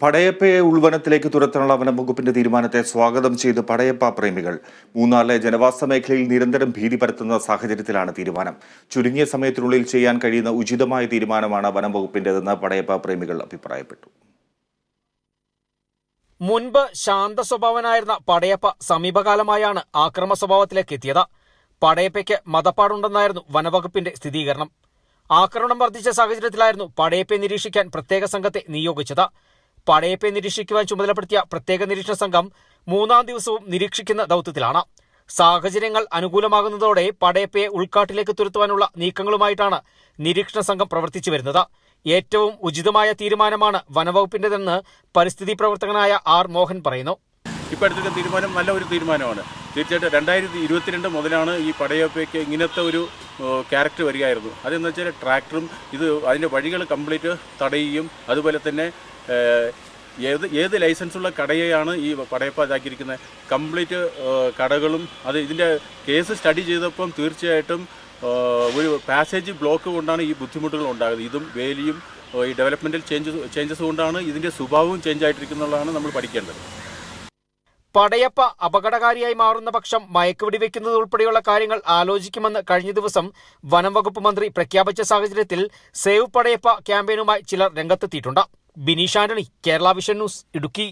പടയപ്പയെ ഉൾവനത്തിലേക്ക് തുരത്താനുള്ള വനംവകുപ്പിന്റെ തീരുമാനത്തെ സ്വാഗതം ചെയ്ത് പടയപ്പ പ്രേമികൾ. മൂന്നാറിലെ ജനവാസ മേഖലയിൽ നിരന്തരം ഭീതി പരത്തുന്ന സാഹചര്യത്തിലാണ് തീരുമാനം. ചുരുങ്ങിയ സമയത്തിനുള്ളിൽ ചെയ്യാൻ കഴിയുന്ന ഉചിതമായ തീരുമാനമാണ് വനംവകുപ്പിന്റേതെന്ന് പടയപ്പ പ്രേമികൾ അഭിപ്രായപ്പെട്ടു. മുൻപ് ശാന്ത സ്വഭാവനായിരുന്ന പടയപ്പ സമീപകാലമായാണ് ആക്രമ സ്വഭാവത്തിലേക്ക് എത്തിയത്. പടയപ്പയ്ക്ക് മതപ്പാടുണ്ടെന്നായിരുന്നു വനവകുപ്പിന്റെ സ്ഥിരീകരണം. ആക്രമണം വർദ്ധിച്ച സാഹചര്യത്തിലായിരുന്നു പടയപ്പയെ നിരീക്ഷിക്കാൻ പ്രത്യേക സംഘത്തെ നിയോഗിച്ചത്. പടയപ്പയെ നിരീക്ഷിക്കുവാൻ ചുമതലപ്പെടുത്തിയ പ്രത്യേക നിരീക്ഷണ സംഘം മൂന്നാം ദിവസവും നിരീക്ഷിക്കുന്ന ദൗത്യത്തിലാണ്. സാഹചര്യങ്ങൾ അനുകൂലമാകുന്നതോടെ പടയപ്പയെ ഉൾക്കാട്ടിലേക്ക് തുരത്തുവാനുള്ള നീക്കങ്ങളുമായിട്ടാണ് നിരീക്ഷണ സംഘം പ്രവർത്തിച്ചു വരുന്നത്. ഏറ്റവും ഉചിതമായ തീരുമാനമാണ് വനവകുപ്പിന്റേതെന്ന് പരിസ്ഥിതി പ്രവർത്തകനായ ആർ മോഹൻ പറയുന്നു. ഇപ്പോൾ തീരുമാനം നല്ല ഒരു തീരുമാനമാണ്. തീർച്ചയായിട്ടും രണ്ടായിരത്തി ഇരുപത്തിരണ്ട് മുതലാണ് ഈ പടയപ്പയ്ക്ക് ഇങ്ങനത്തെ ഒരു ക്യാരക്ടർ വരികയായിരുന്നു. അതെന്ന് വെച്ചാൽ ട്രാക്ടറും ഇത് അതിന്റെ വഴികൾ കംപ്ലീറ്റ് തടയുകയും അതുപോലെ തന്നെ ഏത് ഏത് ലൈസൻസുള്ള കടയെയാണ് ഈ പടയപ്പ ഇതാക്കിയിരിക്കുന്നത്. കംപ്ലീറ്റ് കടകളും അത് ഇതിന്റെ കേസ് സ്റ്റഡി ചെയ്തപ്പം തീർച്ചയായിട്ടും ഒരു പാസേജ് ബ്ലോക്ക് കൊണ്ടാണ് ഈ ബുദ്ധിമുട്ടുകൾ ഉണ്ടാകുന്നത്. ഇതും വേലിയും ഈ ഡെവലപ്മെന്റൽ ചേഞ്ച് ചേഞ്ചസ് കൊണ്ടാണ് ഇതിന്റെ സ്വഭാവവും ചേഞ്ച് ആയിട്ടിരിക്കുന്നുള്ളതാണ് നമ്മൾ പഠിക്കേണ്ടത്. പടയപ്പ അപകടകാരിയായി മാറുന്ന പക്ഷം മയക്കുവെടി വെക്കുന്നത് ഉൾപ്പെടെയുള്ള കാര്യങ്ങൾ ആലോചിക്കുമെന്ന് കഴിഞ്ഞ ദിവസം വനം വകുപ്പ് മന്ത്രി പ്രഖ്യാപിച്ച സാഹചര്യത്തിൽ സേവ് പടയപ്പ ക്യാമ്പയിനുമായി ചിലർ രംഗത്തെത്തിയിട്ടുണ്ട്. Bineesh Antony Kerala vision news Idukki.